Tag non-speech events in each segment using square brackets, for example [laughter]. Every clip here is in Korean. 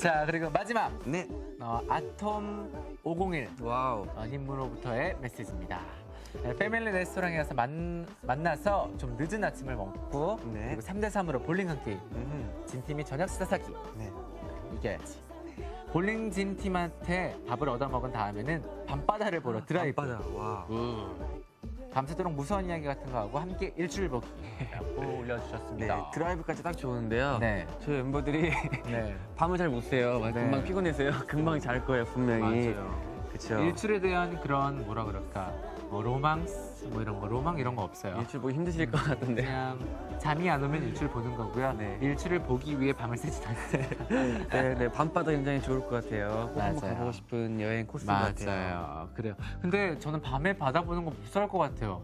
자 그리고 마지막 네. 어, 아톰 501 와우. 어, 님으로부터의 메시지입니다. 네, 패밀리 레스토랑에 가서 만, 만나서 좀 늦은 아침을 먹고 네. 그리고 3대 3으로 볼링 한 게임. 음. 진 팀이 저녁 식사 사기 네. 이겨야지. 볼링 진 팀한테 밥을 얻어 먹은 다음에는 밤바다를 보러 드라이브. 밤바다. 와. 음. 밤새도록 무서운 이야기 같은 거 하고 함께 일주일 보기라고 [laughs] 올려주셨습니다. 네, 드라이브까지 딱 좋은데요. 네. 저희 멤버들이 네. [laughs] 밤을 잘 못 새요. 막 네. 금방 피곤해서요. [laughs] 금방 잘 거예요, 분명히. 맞아요. 그렇죠. 일출에 대한 그런 뭐라 그럴까 뭐 로망스 뭐 이런 거 로망 이런 거 없어요. 일출 보기 힘드실 것 같은데. 그냥 잠이 안 오면 일출 보는 거고요. 네. 일출을 보기 위해 밤을 새지 않아요. [laughs] 네, 네, 밤바다 굉장히 좋을 것 같아요. 꼭 한번 맞아요. 가보고 싶은 여행 코스 같아요. 맞아요. 그래요. 근데 저는 밤에 바다 보는 거 무서울 것 같아요.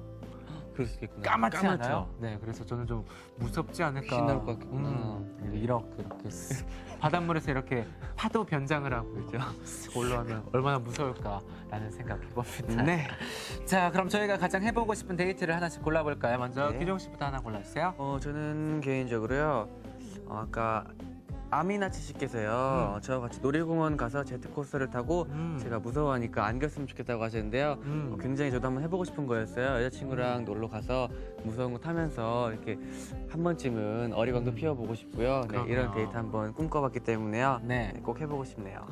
그럴 수 있겠구나. 까맣지 까맣죠? 않아요? 네, 그래서 저는 좀 무섭지 않을까. 귀신 나올 것 같겠구나. 음, 이렇게 이렇게 쓱 바닷물에서 이렇게 파도 변장을 하고. 쓱 [laughs] 올라오면 얼마나 무서울까라는 생각해 봅니다. 네. [laughs] 자, 그럼 저희가 가장 해보고 싶은 데이트를 하나씩 골라볼까요? 먼저 네. 기종 씨부터 하나 골라주세요. 어, 저는 개인적으로요. 어, 아까 아미나 치 씨께서요. 저와 같이 놀이공원 가서 제트코스터를 타고 음. 제가 무서워하니까 안겼으면 좋겠다고 하셨는데요. 음. 어, 굉장히 저도 한번 해보고 싶은 거였어요. 여자친구랑 놀러 가서 무서운 거 타면서 이렇게 한 번쯤은 어리광도 피워보고 싶고요. 네. 이런 데이트 한번 꿈꿔봤기 때문에요. 네. 네, 꼭 해보고 싶네요.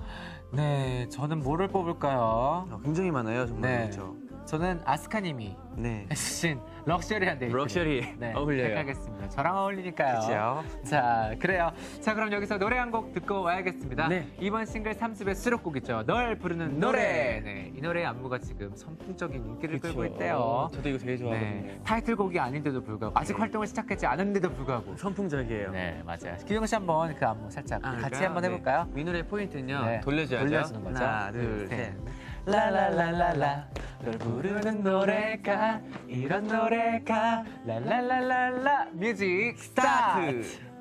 네, 저는 뭐를 뽑을까요? 어, 굉장히 많아요, 정말 네. 그렇죠. 저는 아스카님이 네. 해주신 럭셔리한 데이트. 럭셔리 네, 어울려요. 택하겠습니다. 저랑 어울리니까요. 그렇죠. 자, 그래요. 자, 그럼 여기서 노래 한 곡 듣고 와야겠습니다. 네. 이번 싱글 3집의 수록곡이죠. 널 부르는 노래. 네, 이 노래의 안무가 지금 선풍적인 인기를 끌고 그렇죠. 있대요. 어, 저도 이거 되게 좋아하거든요. 네, 타이틀곡이 아닌데도 불구하고 아직 네. 활동을 시작하지 않았는데도 불구하고 선풍적이에요. 네, 맞아요. 기영 씨 한번 그 안무 살짝 아, 같이? 한번 해볼까요? 네. 이 노래 포인트는요. 네, 돌려줘야죠. 돌려주는 거죠. 하나, 둘, 셋. 라라라라라. 널 부르는 노래가 이런 노래가. 라라라라라. 뮤직 스타트.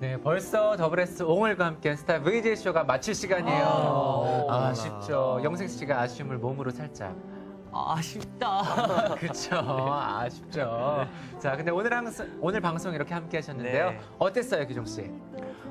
네, 벌써 더블 S 옹을과 함께 스타 VJ 쇼가 마칠 시간이에요. 아, 아쉽죠. 영생 씨가 아쉬움을 몸으로 살짝. 아쉽다. [laughs] 그렇죠. 아쉽죠. 자, 근데 오늘 항 오늘 방송 이렇게 함께 하셨는데요. 네. 어땠어요, 기종 씨?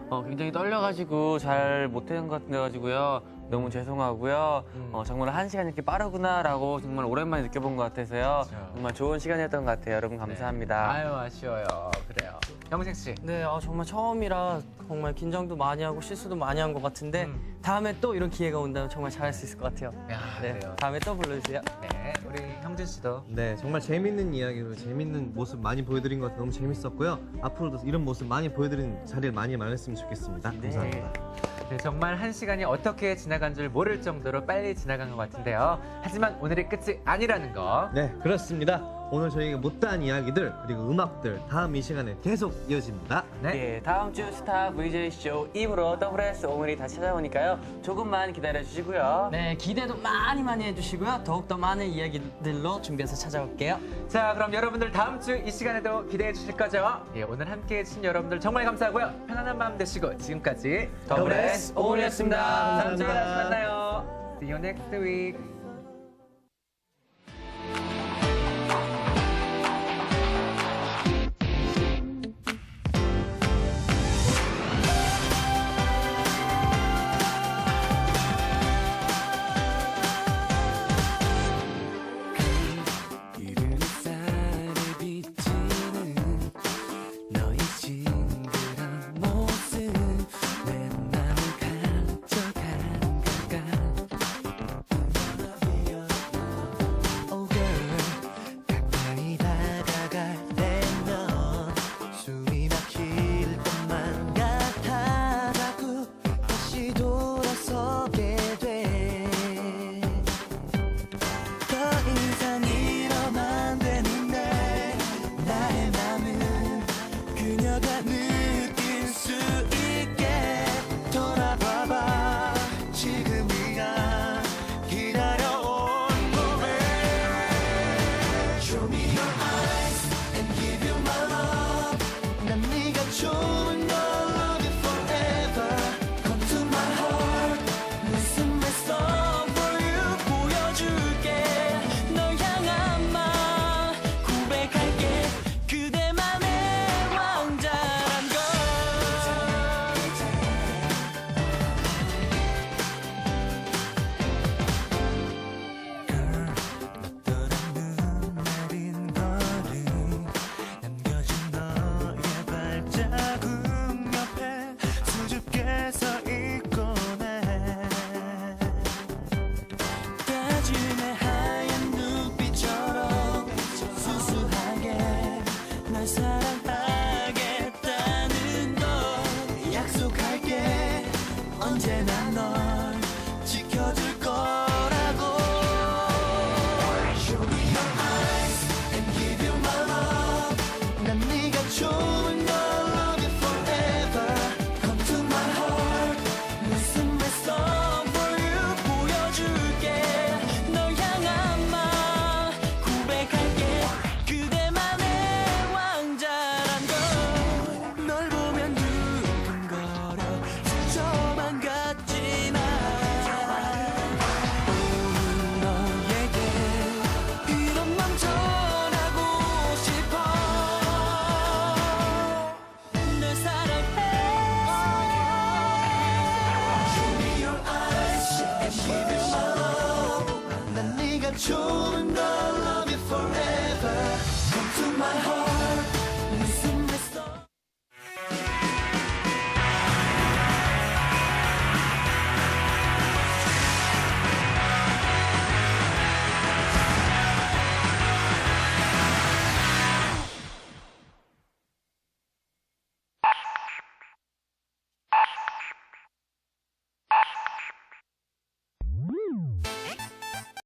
어, 굉장히 떨려가지고 잘 못한 것 같아가지고요. 너무 죄송하고요. 음. 어, 정말 한 시간 이렇게 빠르구나라고 정말 오랜만에 느껴본 것 같아서요. 정말 좋은 시간이었던 것 같아요. 여러분 감사합니다. 아유, 아쉬워요. 그래요. 영생 씨. 네, 아, 정말 처음이라 정말 긴장도 많이 하고 실수도 많이 한 것 같은데 음. 다음에 또 이런 기회가 온다면 정말 잘할 수 있을 것 같아요. 야, 네, 그래요. 다음에 또 불러주세요. 네, 우리 형준 씨도. 네, 정말 재밌는 이야기로 재밌는 모습 많이 보여드린 것 같아 너무 재밌었고요. 앞으로도 이런 모습 많이 보여드리는 자리를 많이 마련했으면 좋겠습니다. 감사합니다. 네, 정말 한 시간이 어떻게 지나간 줄 모를 정도로 빨리 지나간 것 같은데요. 하지만 오늘이 끝이 아니라는 거. 네, 그렇습니다. 오늘 저희가 못다한 이야기들 그리고 음악들 다음 이 시간에 계속 이어집니다. 네. 네, 다음 주 스타 VJ 쇼 2부로 WS 오늘이 다시 찾아오니까요. 조금만 기다려 주시고요. 네, 기대도 많이 많이 해주시고요. 더욱더 많은 이야기들로 준비해서 찾아올게요. 자, 그럼 여러분들 다음 주 이 시간에도 기대해 주실 거죠? 예, 오늘 함께 해주신 여러분들 정말 감사하고요. 편안한 마음 되시고 지금까지 더블 S 오은이었습니다. 다음 주에 다시 감사합니다. 만나요. See you next week.